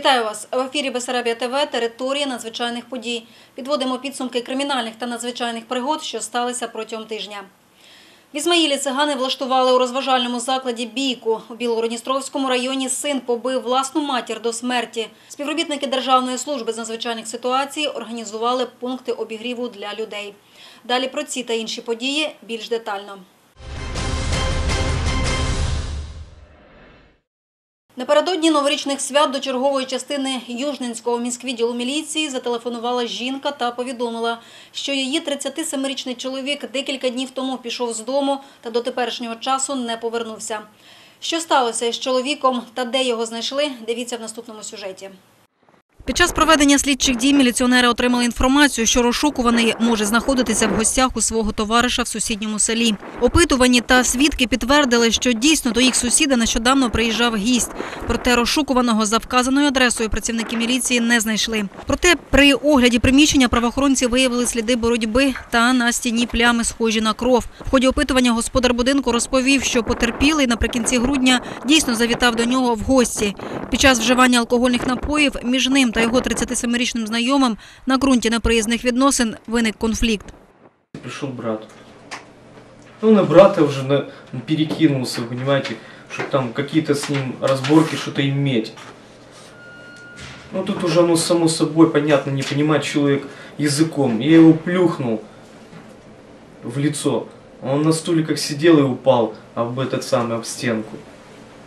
Вітаю вас в ефірі Бесарабія ТВ. Територія надзвичайних подій. Підводимо підсумки кримінальних та надзвичайних пригод, що сталися протягом тижня. В Ізмаїлі цигани влаштували у розважальному закладі бійку. У Білгородністровському районі син побив власну матір до смерті. Співробітники Державної служби з надзвичайних ситуацій організували пункти обігріву для людей. Далі про ці та інші події більш детально. Напередодні новорічних свят до чергової частини Южненського міськвідділу міліції зателефонувала жінка та повідомила, що її 37-річний чоловік декілька днів тому пішов з дому та до теперішнього часу не повернувся. Що сталося з чоловіком та де його знайшли, дивіться в наступному сюжеті. Під час проведення слідчих дій міліціонери отримали інформацію, що розшукуваний може знаходитися в гостях у свого товариша в сусідньому селі. Опитувані та свідки підтвердили, що дійсно до їх сусіда нещодавно приїжджав гість. Проте розшукуваного за вказаною адресою працівники міліції не знайшли. Проте при огляді приміщення правоохоронці виявили сліди боротьби та на стіні плями, схожі на кров. В ході опитування господар будинку розповів, що потерпілий наприкінці грудня дійсно завітав до нього в гості. Під час вживання алкогольних напоїв між ним та його 37-річним знайомим на ґрунті неприязних відносин виник конфлікт. Пришел брат. Ну, на брата уже на, перекинулся, понимаете, что там какие-то с ним разборки, что-то иметь. Ну, тут уже, ну, само собой, понятно, не понимает человек языком. Я его плюхнул в лицо. Он на стуле как сидел и упал об этот самый, об стенку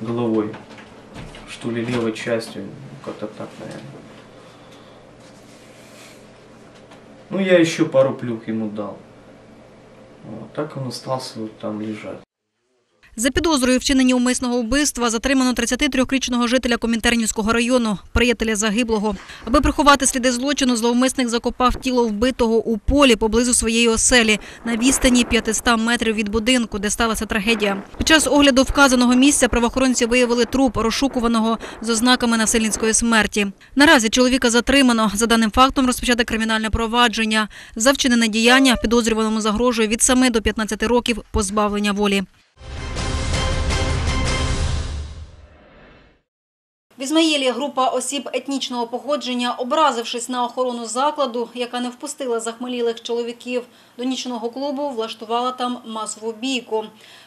головой. Что ли, левой частью, ну, как-то так, наверное. Ну, я еще пару плюх ему дал. Вот, так он остался вот там лежать. За підозрою вчинення умисного вбивства затримано 33-річного жителя Комінтернівського району, приятеля загиблого. Аби приховати сліди злочину, зловмисник закопав тіло вбитого у полі поблизу своєї оселі на відстані 500 метрів від будинку, де сталася трагедія. Під час огляду вказаного місця правоохоронці виявили труп розшукуваного з ознаками насильницької смерті. Наразі чоловіка затримано. За даним фактом розпочати кримінальне провадження. За вчинене діяння підозрюваному загрожує від 7 до 15 років позбавлення волі. В Ізмаїлі група осіб етнічного походження, образившись на охорону закладу, яка не впустила захмелілих чоловіків до нічного клубу, влаштувала там масову бійку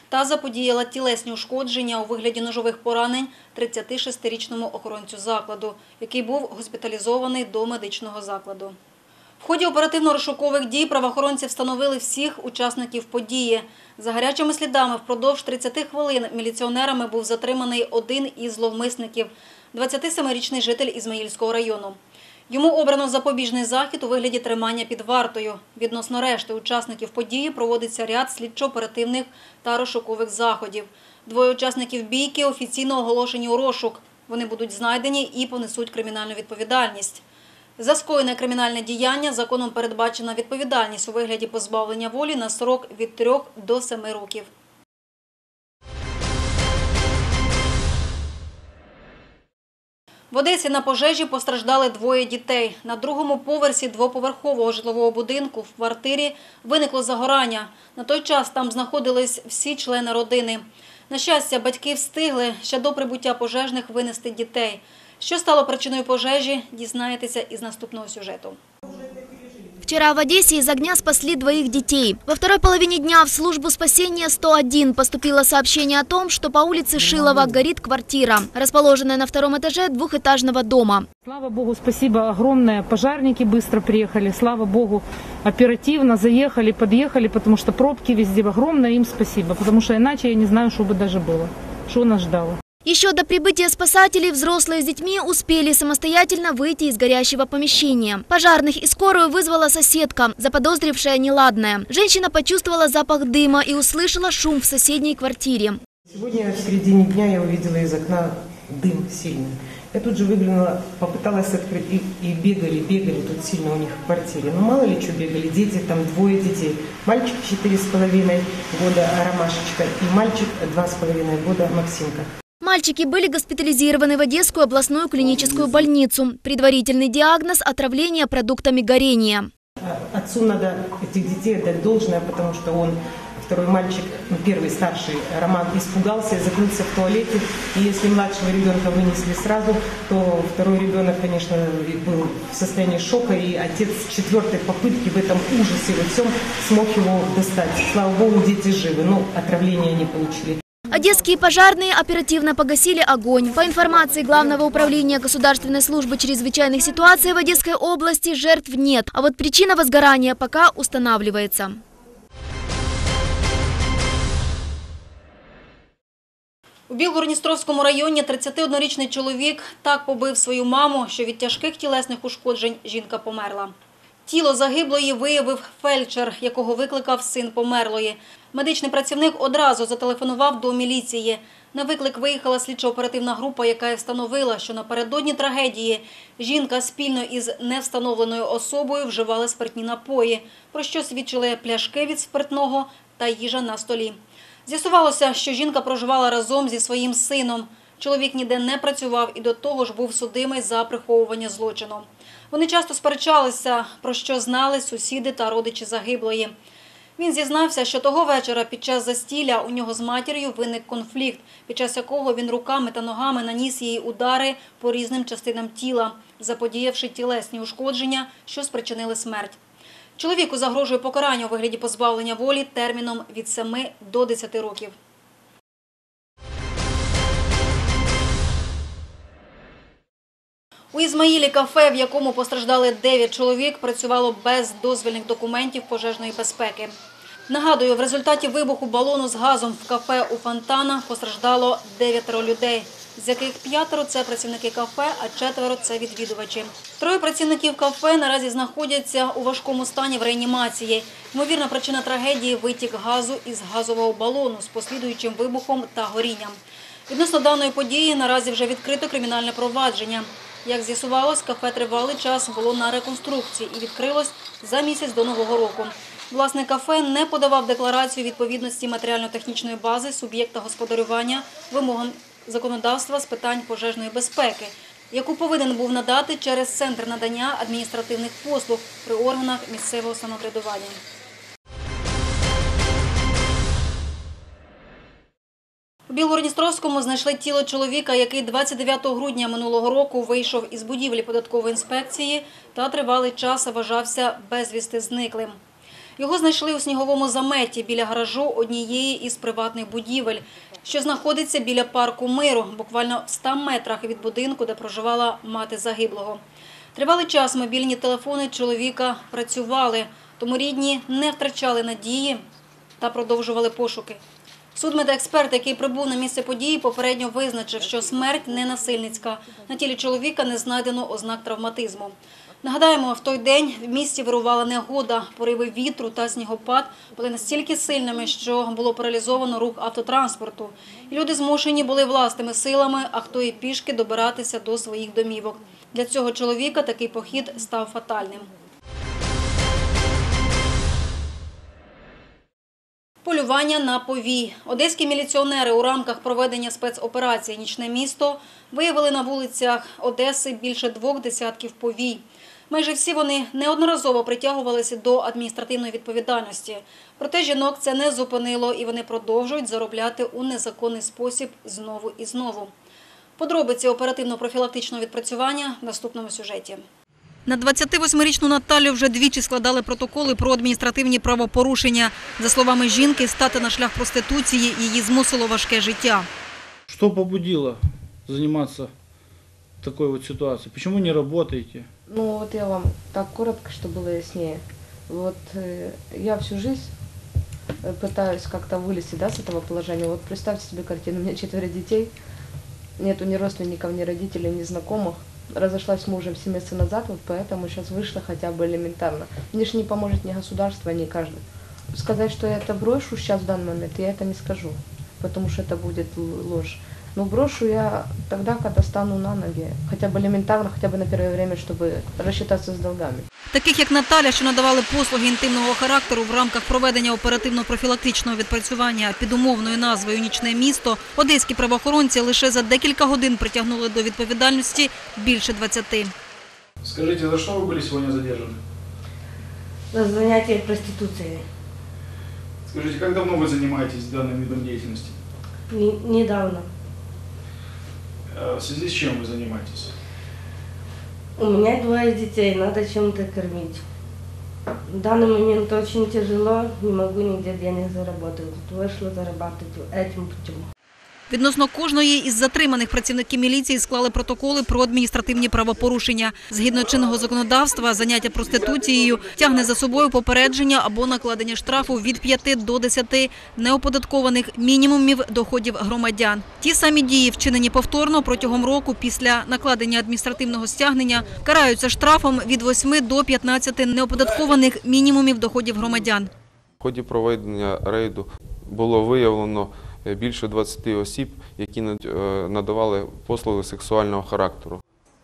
та заподіяла тілесні ушкодження у вигляді ножових поранень 36-річному охоронцю закладу, який був госпіталізований до медичного закладу. В ході оперативно-розшукових дій правоохоронці встановили всіх учасників події. За гарячими слідами впродовж 30 хвилин міліціонерами був затриманий один із зловмисників – 27-річний житель Ізмаїльського району. Йому обрано запобіжний захід у вигляді тримання під вартою. Відносно решти учасників події проводиться ряд слідчо-оперативних та розшукових заходів. Двоє учасників бійки офіційно оголошені у розшук. Вони будуть знайдені і понесуть кримінальну відповідальність. За скоєне кримінальне діяння законом передбачена відповідальність у вигляді позбавлення волі на срок від 3 до 7 років. В Одесі на пожежі постраждали двоє дітей. На другому поверсі двоповерхового житлового будинку в квартирі виникло загорання. На той час там знаходились всі члени родини. На щастя, батьки встигли ще до прибуття пожежних винести дітей. Що стало причиною пожежі, дізнаєтеся із наступного сюжету. Вчера в Одессе из огня спасли двоих детей. Во второй половине дня в службу спасения 101 поступило сообщение о том, что по улице Шилова горит квартира, расположенная на втором этаже двухэтажного дома. Слава Богу, спасибо огромное. Пожарники быстро приехали. Слава Богу, оперативно заехали, подъехали, потому что пробки везде. Огромное им спасибо, потому что иначе я не знаю, что бы даже было. Что нас ждало. Еще до прибытия спасателей взрослые с детьми успели самостоятельно выйти из горящего помещения. Пожарных и скорую вызвала соседка, заподозрившая неладное. Женщина почувствовала запах дыма и услышала шум в соседней квартире. Сегодня в середине дня я увидела из окна дым сильный. Я тут же выглянула, попыталась открыть, и, и бегали, бегали тут сильно у них в квартире. Ну, мало ли что бегали, дети, там двое детей. Мальчик четыре с половиной года Ромашечка и мальчик два с половиной года Максимка. Мальчики были госпитализированы в Одесскую областную клиническую больницу. Предварительный диагноз – отравление продуктами горения. Отцу надо этих детей отдать должное, потому что он второй мальчик, ну, первый старший Роман, испугался и закрылся в туалете. И если младшего ребенка вынесли сразу, то второй ребенок, конечно, был в состоянии шока, и отец с четвертой попытки в этом ужасе во всем смог его достать. Слава богу, дети живы, но отравления не получили. Одесские пожарные оперативно погасили огонь. По информации Главного управления Государственной службы чрезвычайных ситуаций в Одесской области жертв нет, а вот причина возгорания пока устанавливается. У Білгородністровському районі 31-річний чоловік так побив свою маму, що від тяжких тілесних ушкоджень жінка померла. Тіло загиблої виявив фельдшер, якого викликав син померлої. Медичний працівник одразу зателефонував до міліції. На виклик виїхала слідчо-оперативна група, яка встановила, що напередодні трагедії жінка спільно із невстановленою особою вживали спиртні напої, про що свідчили пляшки від спиртного та їжа на столі. З'ясувалося, що жінка проживала разом зі своїм сином. Чоловік ніде не працював і до того ж був судимий за приховування злочину. Вони часто сперечалися, про що знали сусіди та родичі загиблої. Він зізнався, що того вечора під час застілля у нього з матір'ю виник конфлікт, під час якого він руками та ногами наніс їй удари по різним частинам тіла, заподіявши тілесні ушкодження, що спричинили смерть. Чоловіку загрожує покарання у вигляді позбавлення волі терміном від 7 до 10 років. У Ізмаїлі кафе, в якому постраждали 9 чоловік, працювало без дозвільних документів пожежної безпеки. Нагадую, в результаті вибуху балону з газом в кафе у Фонтана постраждало 9 людей, з яких п'ятеро – це працівники кафе, а четверо – це відвідувачі. Троє працівників кафе наразі знаходяться у важкому стані в реанімації. Ймовірна причина трагедії – витік газу із газового балону з послідуючим вибухом та горінням. Відносно даної події наразі вже відкрито кримінальне провадження. Як з'ясувалось, кафе тривалий час було на реконструкції і відкрилось за місяць до Нового року. Власник кафе не подавав декларацію відповідності матеріально-технічної бази суб'єкта господарювання вимогам законодавства з питань пожежної безпеки, яку повинен був надати через центр надання адміністративних послуг при органах місцевого самоврядування. У Білгородністровському знайшли тіло чоловіка, який 29 грудня минулого року вийшов із будівлі податкової інспекції та тривалий час вважався безвісти зниклим. Його знайшли у сніговому заметі біля гаражу однієї із приватних будівель, що знаходиться біля парку миру, буквально в 100 метрах від будинку, де проживала мати загиблого. Тривалий час мобільні телефони чоловіка працювали, тому рідні не втрачали надії та продовжували пошуки. Судмедексперт, який прибув на місце події, попередньо визначив, що смерть не насильницька. На тілі чоловіка не знайдено ознак травматизму. Нагадаємо, в той день в місті вирувала негода. Пориви вітру та снігопад були настільки сильними, що було паралізовано рух автотранспорту. Люди змушені були власними силами, а хто і пішки добиратися до своїх домівок. Для цього чоловіка такий похід став фатальним. Полювання на повій. Одеські міліціонери у рамках проведення спецоперації «Нічне місто» виявили на вулицях Одеси більше двох десятків повій. Майже всі вони неодноразово притягувалися до адміністративної відповідальності. Проте жінок це не зупинило і вони продовжують заробляти у незаконний спосіб знову і знову. Подробиці оперативно-профілактичного відпрацювання в наступному сюжеті. На 28-річну Наталю вже двічі складали протоколи про адміністративні правопорушення. За словами жінки, стати на шлях проституції її змусило важке життя. Что побудило заниматься такой вот ситуацией? Почему не работаете? Ну вот я вам так коротко, чтобы было яснее. Вот э, я всю жизнь э, пытаюсь как-то вылезти да, с этого положения. Вот представьте себе картину, у меня четверо детей, нету ни родственников, ни родителей, ни знакомых. Разошлась с мужем 7 месяцев назад, вот поэтому сейчас вышла хотя бы элементарно. Мне же не поможет ни государство, ни каждый. Сказать, что я это брошу сейчас в данный момент, я это не скажу, потому что это будет л- ложь. Но брошу я тогда, когда стану на ноги, хотя бы элементарно, хотя бы на первое время, чтобы рассчитаться с долгами. Таких як Наталя, що надавали послуги інтимного характеру в рамках проведення оперативно-профілактичного відпрацювання під умовною назвою Нічне місто, одеські правоохоронці лише за декілька годин притягнули до відповідальності більше 20. Скажите, за что вы были сегодня задержаны? на занятие проституцией. Скажите, как давно вы занимаетесь данным видом деятельности? Не- недавно. Э, В связи с чем вы занимаетесь? У меня двое детей, надо чем-то кормить. В данный момент очень тяжело, не могу нигде денег заработать. Вышла зарабатывать этим путем. Відносно кожної із затриманих працівники міліції склали протоколи про адміністративні правопорушення. Згідно чинного законодавства, заняття проституцією тягне за собою попередження або накладення штрафу від 5 до 10 неоподаткованих мінімумів доходів громадян. Ті самі дії, вчинені повторно протягом року після накладення адміністративного стягнення, караються штрафом від 8 до 15 неоподаткованих мінімумів доходів громадян. В ході проведення рейду було виявлено більше 20 осіб, які е, надавали послуги сексуального характеру.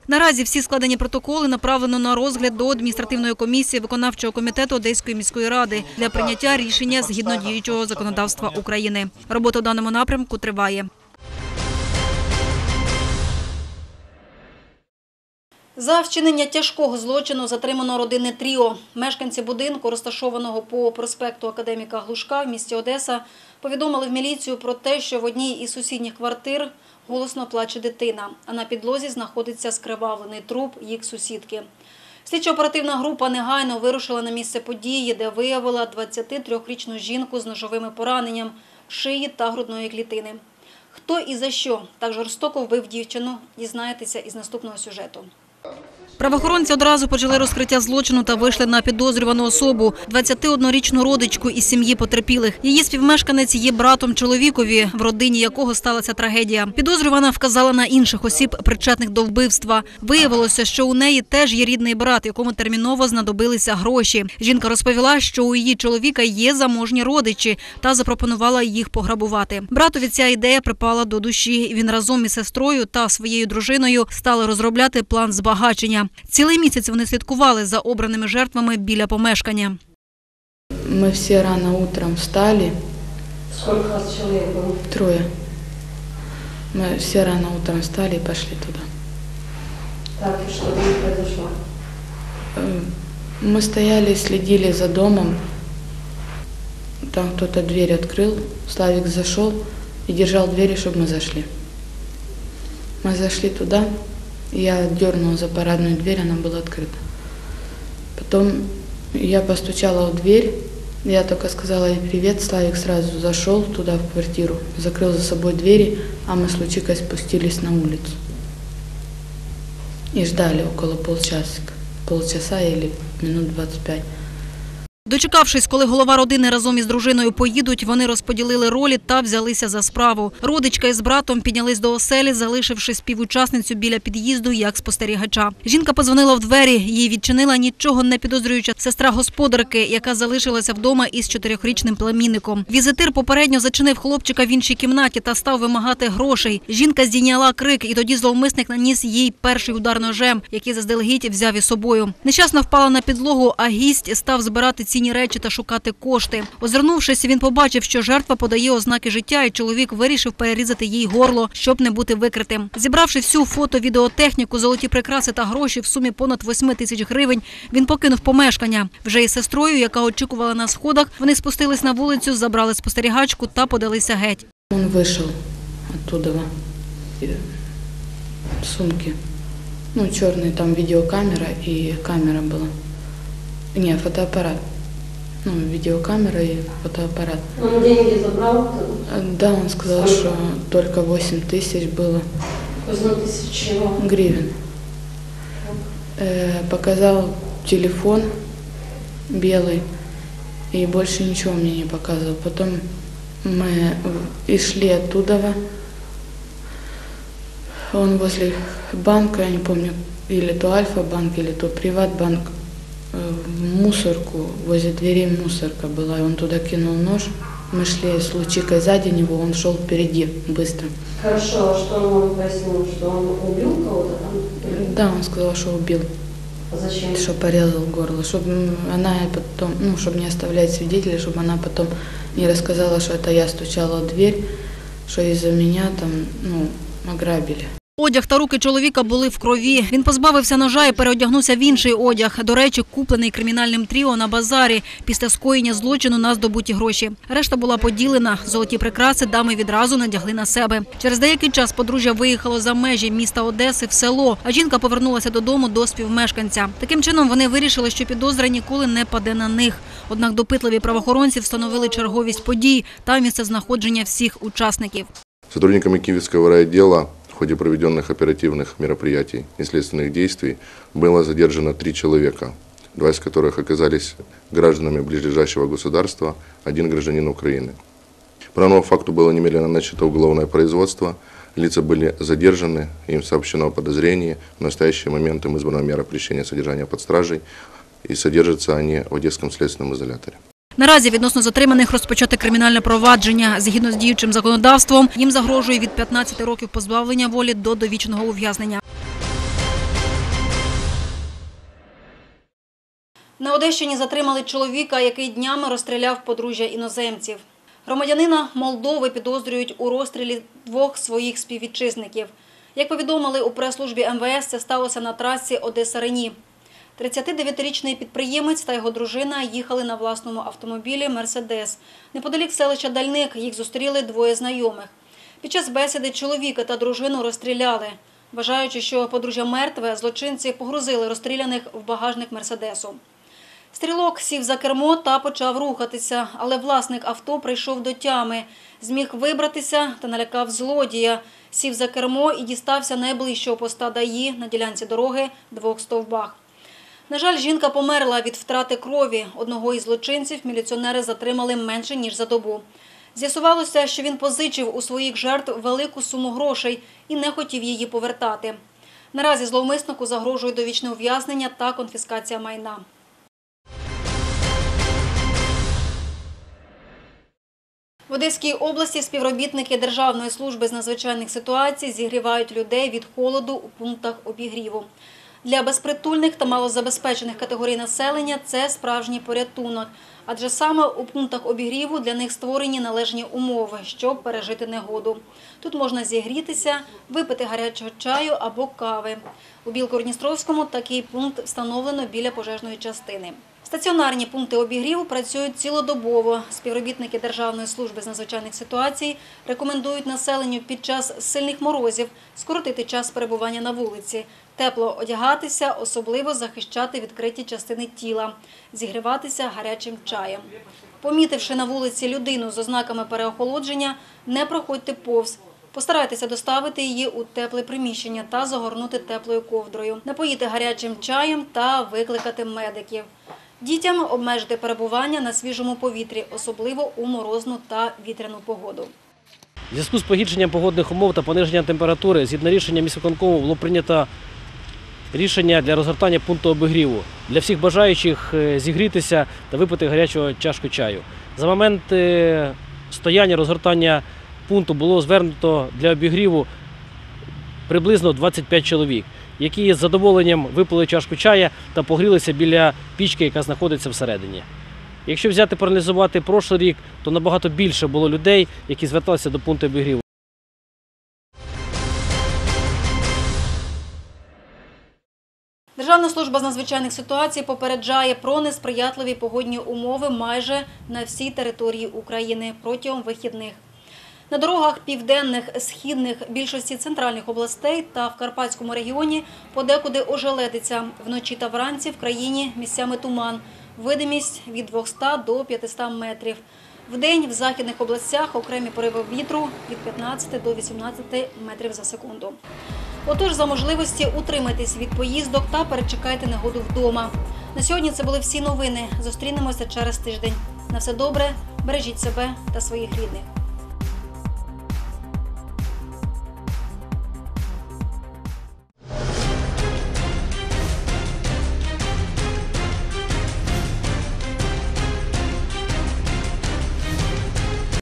Наразі всі складені протоколи направлено на розгляд до адміністративної комісії виконавчого комітету Одеської міської ради для прийняття рішення згідно діючого законодавства України. Робота в даному напрямку триває. За вчинення тяжкого злочину затримано родинне тріо. Мешканці будинку, розташованого по проспекту Академіка Глушка в місті Одеса, повідомили в міліцію про те, що в одній із сусідніх квартир голосно плаче дитина, а на підлозі знаходиться скривавлений труп їх сусідки. Слідчо-оперативна група негайно вирушила на місце події, де виявила 23-річну жінку з ножовими пораненням шиї та грудної клітини. Хто і за що так жорстоко вбив дівчину, дізнаєтеся із наступного сюжету. 어? Правоохоронці одразу почали розкриття злочину та вийшли на підозрювану особу – 21-річну родичку із сім'ї потерпілих. Її співмешканець є братом чоловікові, в родині якого сталася трагедія. Підозрювана вказала на інших осіб, причетних до вбивства. Виявилося, що у неї теж є рідний брат, якому терміново знадобилися гроші. Жінка розповіла, що у її чоловіка є заможні родичі та запропонувала їх пограбувати. Братові ця ідея припала до душі. Він разом із сестрою та своєю дружиною стали розробляти план збагачення. Цілий місяць вони слідкували за обраними жертвами біля помешкання. Мы все рано утром встали, Сколько вас человек было? трое. Мы все рано утром встали и пошли туда. Так, и что там произошло? Э, Мы стояли, следили за домом. Там кто-то дверь открыл, Славик зашел и держал двери, чтобы мы зашли. Мы зашли туда, я дернула за парадную дверь, она была открыта. Потом я постучала в дверь, я только сказала ей привет, Славик сразу зашел туда в квартиру, закрыл за собой двери, а мы с Лучикой спустились на улицу. И ждали около полчасика, полчаса или минут 25. Дочекавшись, коли голова родини разом із дружиною поїдуть, вони розподілили ролі та взялися за справу. Родичка із братом піднялись до оселі, залишивши співучасницю біля під'їзду як спостерігача. Жінка позвонила в двері, їй відчинила нічого не підозрююча сестра господарки, яка залишилася вдома із чотирьохрічним племінником. Візитир попередньо зачинив хлопчика в іншій кімнаті та став вимагати грошей. Жінка здійняла крик, і тоді зловмисник наніс їй перший удар ножем, який заздалегідь взяв із собою. Нещасна впала на підлогу, а гість став збирати цінні речі та шукати кошти. Озирнувшись, він побачив, що жертва подає ознаки життя, і чоловік вирішив перерізати їй горло, щоб не бути викритим. Зібравши всю фото-відеотехніку, золоті прикраси та гроші в сумі понад 8 тисяч гривень, він покинув помешкання. Вже із сестрою, яка очікувала на сходах, вони спустились на вулицю, забрали спостерігачку та подалися геть. Он вышел оттуда. И Сумки. Ну, черный там видеокамера и камера была. Не, фотоаппарат. Ну, видеокамера и фотоаппарат. Он деньги забрал, А, Да, он сказал, что только 8 тысяч было 8 тысяч чего? гривен. Э, показал телефон белый и больше ничего мне не показывал. Потом мы и шли оттуда. Он возле банка, я не помню, или то Альфа-банк, или то Приватбанк, мусорку, возле дверей мусорка была, и он туда кинул нож. Мы шли с Лучикой сзади него, он шел впереди быстро. Хорошо, а что он вам пояснил, что он убил кого-то там? Да, он сказал, что убил. Зачем? что порезал горло, чтобы она потом, ну, чтобы не оставлять свидетелей, чтобы она потом не рассказала, что это я стучала в дверь, что из-за меня там, ну, ограбили. Одяг та руки чоловіка були в крові. Він позбавився ножа і переодягнувся в інший одяг. До речі, куплений кримінальним тріо на базарі після скоєння злочину на здобуті гроші. Решта була поділена. Золоті прикраси дами відразу надягли на себе. Через деякий час подружжя виїхало за межі міста Одеси в село, а жінка повернулася додому до співмешканця. Таким чином вони вирішили, що підозра ніколи не паде на них. Однак допитливі правоохоронці встановили черговість подій та місце знаходження всіх учасників. Сотрудниками Киевского райотдела в ходе проведенных оперативных мероприятий и следственных действий было задержано три человека, два из которых оказались гражданами ближайшего государства, один гражданин Украины. По данному факту было немедленно начато уголовное производство, лица были задержаны, им сообщено о подозрении. В настоящий момент им избрана мера пресечения содержания под стражей, и содержатся они в Одесском следственном изоляторе. Наразі відносно затриманих розпочати кримінальне провадження. Згідно з діючим законодавством, їм загрожує від 15 років позбавлення волі до довічного ув'язнення. На Одещині затримали чоловіка, який днями розстріляв подружжя іноземців. Громадянина Молдови підозрюють у розстрілі двох своїх співвітчизників. Як повідомили у прес-службі МВС, це сталося на трасі Одеса-Рені. 39-річний підприємець та його дружина їхали на власному автомобілі «Мерседес». Неподалік селища Дальник їх зустріли двоє знайомих. Під час бесіди чоловіка та дружину розстріляли. Вважаючи, що подружжя мертве, злочинці погрузили розстріляних в багажник «Мерседесу». Стрілок сів за кермо та почав рухатися, але власник авто прийшов до тями, зміг вибратися та налякав злодія. Сів за кермо і дістався найближчого поста ДАІ на ділянці дороги двох стовбах. На жаль, жінка померла від втрати крові. Одного із злочинців міліціонери затримали менше, ніж за добу. З'ясувалося, що він позичив у своїх жертв велику суму грошей і не хотів її повертати. Наразі зловмиснику загрожує довічне ув'язнення та конфіскація майна. В Одеській області співробітники Державної служби з надзвичайних ситуацій зігрівають людей від холоду у пунктах обігріву. Для безпритульних та малозабезпечених категорій населення це справжній порятунок, адже саме у пунктах обігріву для них створені належні умови, щоб пережити негоду. Тут можна зігрітися, випити гарячого чаю або кави. У Білгородністровському такий пункт встановлено біля пожежної частини. Стаціонарні пункти обігріву працюють цілодобово. Співробітники Державної служби з надзвичайних ситуацій рекомендують населенню під час сильних морозів скоротити час перебування на вулиці, тепло одягатися, особливо захищати відкриті частини тіла, зігріватися гарячим чаєм. Помітивши на вулиці людину з ознаками переохолодження, не проходьте повз. Постарайтеся доставити її у тепле приміщення та загорнути теплою ковдрою, напоїти гарячим чаєм та викликати медиків. Дітям обмежити перебування на свіжому повітрі, особливо у морозну та вітряну погоду. В зв'язку з погіршенням погодних умов та пониженням температури, згідно рішення міськвиконкому було прийнято рішення для розгортання пункту обігріву для всіх бажаючих е, зігрітися та випити гарячого чашку чаю. За момент е, стояння розгортання пункту було звернуто для обігріву приблизно 25 чоловік, які з задоволенням випили чашку чая та погрілися біля пічки, яка знаходиться всередині. Якщо взяти проаналізувати прошлий рік, то набагато більше було людей, які зверталися до пункту обігріву. Державна служба з надзвичайних ситуацій попереджає про несприятливі погодні умови майже на всій території України протягом вихідних. На дорогах південних, східних, більшості центральних областей та в Карпатському регіоні подекуди ожеледиться. Вночі та вранці в країні місцями туман. Видимість від 200 до 500 метрів. Вдень в західних областях окремі пориви вітру від 15 до 18 метрів за секунду. Отож, за можливості утримайтесь від поїздок та перечекайте негоду вдома. На сьогодні це були всі новини. Зустрінемося через тиждень. На все добре, бережіть себе та своїх рідних.